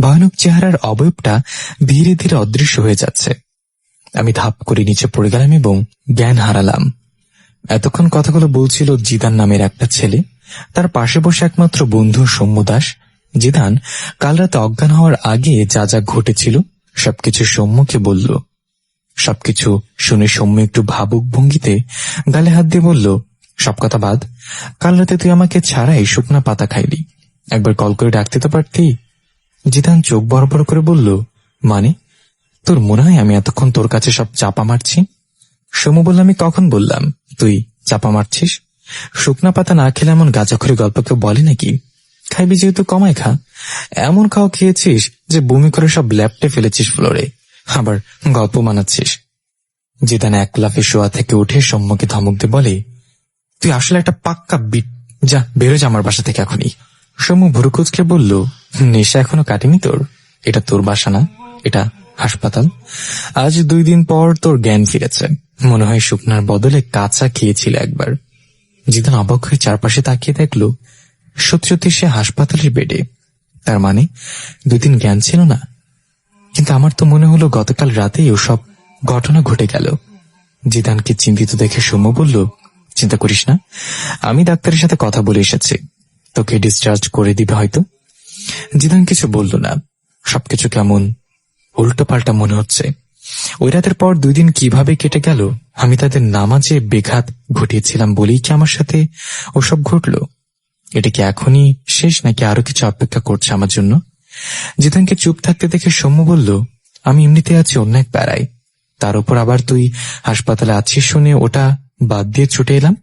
ভয়ানক চেহারার অবয়বটা ধীরে ধীরে অদৃশ্য হয়ে যাচ্ছে। আমি ধাপ করে নিচে পড়ে গেলাম এবং জ্ঞান হারালাম। এতক্ষণ কথাগুলো বলছিল জিদান নামের একটা ছেলে। তার পাশে বসে একমাত্র বন্ধু সৌম্য দাস। জিদান, কাল রাতে অজ্ঞান হওয়ার আগে যা যা ঘটেছিল, সবকিছু সৌম্যকে বলল। সবকিছু শুনে সৌম্য একটু ভাবুক ভঙ্গিতে গালে হাত দিয়ে বলল, সব কথা বাদ। কাল রাতে তুই আমাকে ছাড়াই শুকনা পাতা খাইলি। একবার কল করে ডাকতে তো পারতি। জিদান চোখ বড় করে বলল মানে তোর মনে হয় আমি এতক্ষণ তোর কাছে সব চাপা মারছি? সমু বলল, আমি কখন বললাম, তুই চাপা মারছিস? শুকনা পাতা না খেলে এমন গাঁজাখড়ি গল্প কেউ বলে নাকি? খাইবি যেহেতু কমায় খা। এমন খাও খেয়েছিস যে বমি করে সব ল্যাপটে ফেলেছিস ফ্লোরে। আবার গল্প মানাচ্ছিস। জিদান এক লাফে শোয়া থেকে উঠে সম্মুখে ধমক দিয়ে বলে, তুই আসলে একটা পাক্কা বিট, যা বেরো যা আমার বাসা থেকে এখনই। সৌম্য ভুরুকুচকে বলল, নেশা এখনও কাটেনি তোর? এটা তোর বাসা না, এটা হাসপাতাল। আজ দুই দিন পর তোর জ্ঞান ফিরেছে। মনে হয় শুকনার বদলে কাঁচা খেয়েছিল একবার। জিদান অবাক হয়ে চারপাশে তাকিয়ে দেখল সত্যি সত্যি সে হাসপাতালের বেডে। তার মানে দুই দিন জ্ঞান ছিল না? কিন্তু আমার তো মনে হলো গতকাল রাতেই ওসব ঘটনা ঘটে গেল। জিদানকে চিন্তিত দেখে সৌম্য বলল, চিন্তা করিস না, আমি ডাক্তারের সাথে কথা বলে এসেছি। তোকে ডিসচার্জ করে দিবে হয়তো? জিদান কিছু বলল না। সবকিছু কেমন? উল্টো পাল্টা মনে হচ্ছে। ওই রাতের পর দুই দিন কীভাবে কেটে গেল, আমি তাদের নামাজে বেঘাত ঘটিয়েছিলাম বলেই কি আমার সাথে ওসব ঘটল? এটা কি এখনই শেষ নাকি আরও কিছু অপেক্ষা করছে আমার জন্য? জিদানকে চুপ থাকতে দেখে সৌম্য বলল, আমি এমনিতে আছি অন্য এক প্যারায় তার উপর আবার তুই হাসপাতালে আছিস শুনে ওটা বাদ দিয়ে ছুটে এলাম?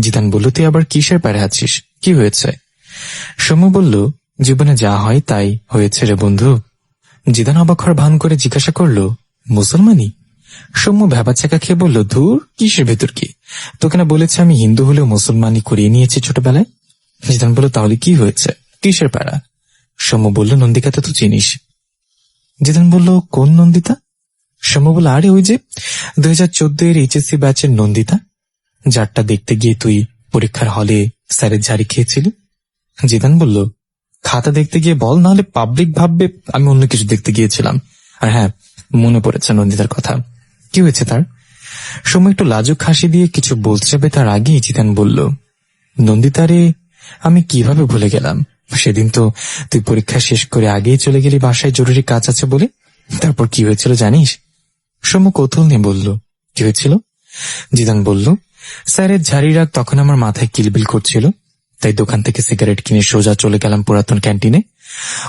জিদান বলল, তুই আবার কিসের প্যারে আছিস? কি হয়েছে? সৌম্য বলল, জীবনে যা হয় তাই হয়েছে রে বন্ধু। জিদান অবাক হওয়ার ভান করে জিজ্ঞাসা করল মুসলমানি সৌম্য ভেবাচাকা খেয়ে বলল, ধুর, কিসের ভেতর কি? তোকে না বলেছে আমি হিন্দু হলেও মুসলমানি করিয়ে নিয়েছি ছোটবেলায়? জিদান বলল, তাহলে কি হয়েছে? কিসের প্যারা সৌম্য বলল নন্দিকাতে তো চিনিস। জিদান বলল, কোন নন্দিতা? সৌম্য বলল, আরে ওই যে দুই হাজার চোদ্দ এর এইচএসসি ব্যাচের নন্দিতা, যারটা দেখতে গিয়ে তুই পরীক্ষার হলে স্যারের ঝাড়ি খেয়েছিলি? জিদান বলল, খাতা দেখতে গিয়ে বল, নাহলে পাবলিক ভাববে আমি অন্য কিছু দেখতে গিয়েছিলাম। আর হ্যাঁ মনে পড়েছে নন্দিতার কথা। কি হয়েছে তার? সময় একটু লাজুক হাসি দিয়ে কিছু বলতে যাবে তার আগেই জিদান বলল, নন্দিতারে, আমি কীভাবে ভুলে গেলাম? সেদিন তো তুই পরীক্ষা শেষ করে আগেই চলে গেলি, বাসায় জরুরি কাজ আছে বলে। তারপর কি হয়েছিল জানিস? সৌম্য কৌতূহল নিয়ে বলল, কি হয়েছিল? জিদান বলল স্যারের ঝাড়ি রাগ তখন আমার মাথায় কিলবিল করছিল, তাই দোকান থেকে সিগারেট কিনে সোজা চলে গেলাম পুরাতন ক্যান্টিনে।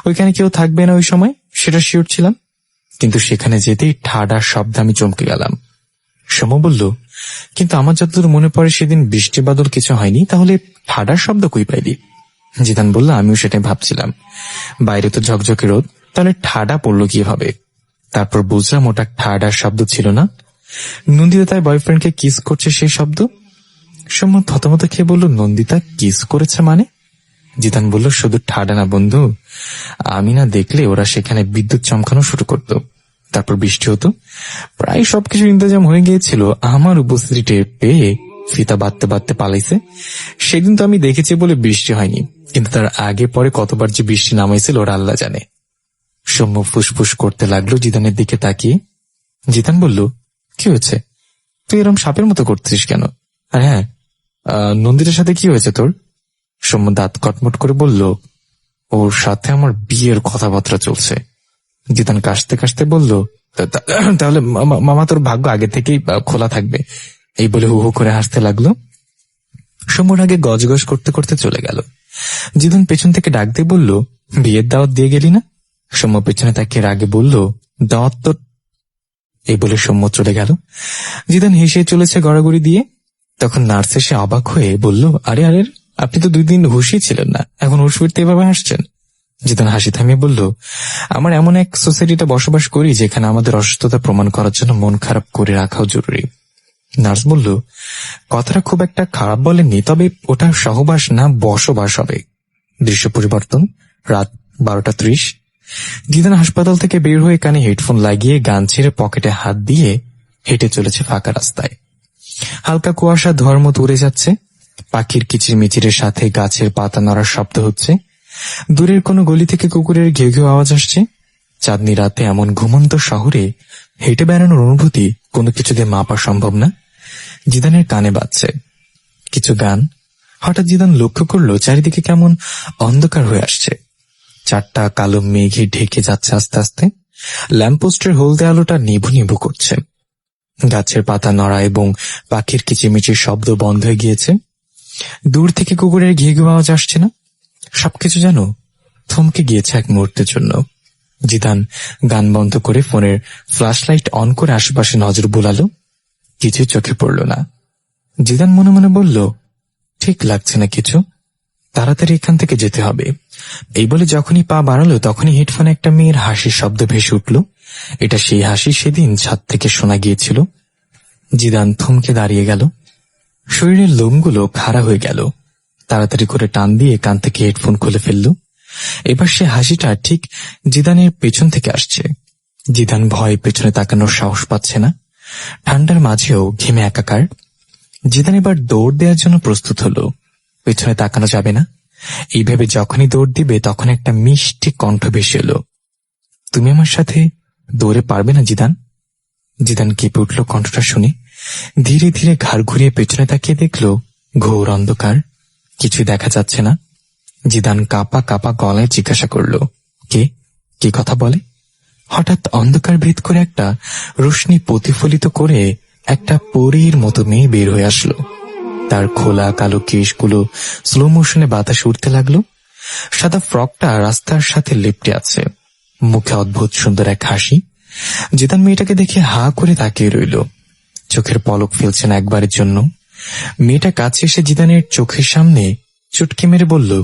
ওইখানে কেউ থাকবে না ওই সময়, সেটা শিওর ছিলাম। কিন্তু সেখানে যেতেই ঠাডা শব্দ আমি চমকে গেলাম। সম বলল, কিন্তু আমার যতদূর মনে পড়ে সেদিন বৃষ্টি বাদল কিছু হয়নি, তাহলে ঠাডার শব্দ কই পাইলি? জিদান বলল, আমিও সেটাই ভাবছিলাম। বাইরে তো ঝকঝকে রোদ, তাহলে ঠাডা পড়ল কীভাবে? তারপর বুঝলাম ওটা ঠাডার শব্দ ছিল না নন্দিতা তার বয়ফ্রেন্ডকে কিস করছে সেই শব্দ? সৌম্য থতমত খেয়ে বলল, নন্দিতা কিস করেছে মানে? জিদান বলল, শুধু ঠাডা না বন্ধু। আমি না দেখলে ওরা সেখানে বিদ্যুৎ চমকানো শুরু করত। তারপর বৃষ্টি হতো। প্রায় সবকিছু ইন্তজাম হয়ে গিয়েছিল। আমার উপস্থিতি টের পেয়ে ফিতা বাঁধতে বাঁধতে পালাইছে। সেদিন তো আমি দেখেছি বলে বৃষ্টি হয়নি। কিন্তু তার আগে পরে কতবার যে বৃষ্টি নামাইছিল, ওরা আল্লাহ জানে। সৌম্য ফুসফুস করতে লাগল জিদানের দিকে তাকিয়ে। জিদান বলল কি হয়েছে? তুই এরম সাপের মতো করছিস কেন? আর হ্যাঁ নন্দিতার সাথে কি হয়েছে তোর? সৌম্য দাঁত কটমট করে বলল, ওর সাথে আমার বিয়ের কথাবার্তা চলছে। জিদান কাশতে কাশতে বলল, "তা- তা- তাহলে মামা- তোর ভাগ্য আগে থেকেই খোলা থাকবে। এই বলে হু হু করে হাসতে লাগল। সৌম্যর আগে গজগজ করতে করতে চলে গেল। জিদান পেছন থেকে ডাক দিয়ে বলল, বিয়ের দাওয়াত দিয়ে গেলি না? সৌম্য পেছনে তাকিয়ে আগে বলল, দাওয়াত তো এই বলে সৌম্য চলে গেল। জিদান হেসে চলেছে গড়াগড়ি দিয়ে। তখন নার্স এসে অবাক হয়ে বলল, আরে আরে, আপনি তো দুই দিন হুশই ছিলেন না। এখন হুশ ফিরতে এভাবে হাসছেন? জিদান হাসি থামিয়ে বলল, আমার এমন এক সোসাইটিতে বসবাস করি যেখানে আমাদের অসুস্থতা প্রমাণ করার জন্য মন খারাপ করে রাখাও জরুরি। নার্স বলল, কথাটা খুব একটা খারাপ বলেননি, তবে ওটা সহবাস না, বসবাস হবে। দৃশ্য পরিবর্তন, রাত বারোটা ত্রিশ। জিদান হাসপাতাল থেকে বের হয়ে কানে হেডফোন লাগিয়ে গান ছেড়ে পকেটে হাত দিয়ে হেঁটে চলেছে ফাঁকা রাস্তায়। হালকা কুয়াশা ধোয়ার মতো উড়ে যাচ্ছে। পাখির কিচির মিচিরের সাথে গাছের পাতা নড়ার শব্দ হচ্ছে। দূরের কোনো গলি থেকে কুকুরের ঘেউ ঘেউ আওয়াজ আসছে। চাঁদনি রাতে এমন ঘুমন্ত শহরে হেঁটে বেড়ানোর অনুভূতি কোনো কিছুতে মাপা সম্ভব না। জিদানের কানে বাজছে। কিছু গান। হঠাৎ জিদান লক্ষ্য করল চারিদিকে কেমন অন্ধকার হয়ে আসছে। চারটা কালো মেঘে ঢেকে যাচ্ছে আস্তে আস্তে। ল্যাম্পপোস্টের হলদে আলোটা নিভু নিভু করছে। গাছের পাতা নড়া এবং পাখির কিচিমিচির শব্দ বন্ধ হয়ে গিয়েছে। দূর থেকে কুকুরের ঘিয়ে আওয়াজ আসছে না। সবকিছু যেন থমকে গিয়েছে এক মুহূর্তের জন্য। জিদান গান বন্ধ করে ফোনের ফ্ল্যাশ লাইট অন করে আশেপাশে নজর বুলালো। কিছু চোখে পড়ল না। জিদান মনে মনে বলল, ঠিক লাগছে না কিছু। তাড়াতাড়ি এখান থেকে যেতে হবে। এই বলে যখনই পা বাড়ালো, তখনই হেডফোনে একটা মেয়ের হাসির শব্দ ভেসে উঠল। এটা সেই হাসি সেদিন ছাদ থেকে শোনা গিয়েছিল। জিদান থমকে দাঁড়িয়ে গেল। শরীরের লোমগুলো খাড়া হয়ে গেল। তাড়াতাড়ি করে টান দিয়ে কান থেকে হেডফোন খুলে ফেলল। এবার সে হাসিটা ঠিক জিদানের পেছন থেকে আসছে। জিদান ভয় পেছনে তাকানোর সাহস পাচ্ছে না। ঠান্ডার মাঝেও ঘেমে একাকার। জিদান এবার দৌড় দেওয়ার জন্য প্রস্তুত হলো। পেছনে তাকানো যাবে না। এই ভেবে যখনই দৌড় দিবে, তখন একটা মিষ্টি কণ্ঠ ভেসে এলো। তুমি আমার সাথে দৌড়ে পারবে না, জিদান? জিদান কেঁপে উঠল কণ্ঠটা শুনে। ধীরে ধীরে ঘাড় ঘুরিয়ে পেছনে তাকিয়ে দেখল, ঘোর অন্ধকার। কিছুই দেখা যাচ্ছে না। জিদান কাপা কাপা গলায় জিজ্ঞাসা করল, কে? কি কথা বলে? হঠাৎ অন্ধকার ভেদ করে একটা রোশনি প্রতিফলিত করে একটা পরীর মতো মেয়ে বের হয়ে আসলো। তার খোলা কালো কেশগুলো স্লো মোশনে বাতাসে উঠতে লাগল। সাদা ফ্রকটা রাস্তার সাথে লিপটে আছে। মুখে অদ্ভুত সুন্দর এক হাসি। জিদান মেয়েটাকে দেখে হা করে তাকিয়ে রইল। চোখের পলক ফেলছেন একবারের জন্য। মেয়েটা কাছে এসে জিদানের চোখের সামনে চুটকি মেরে বলল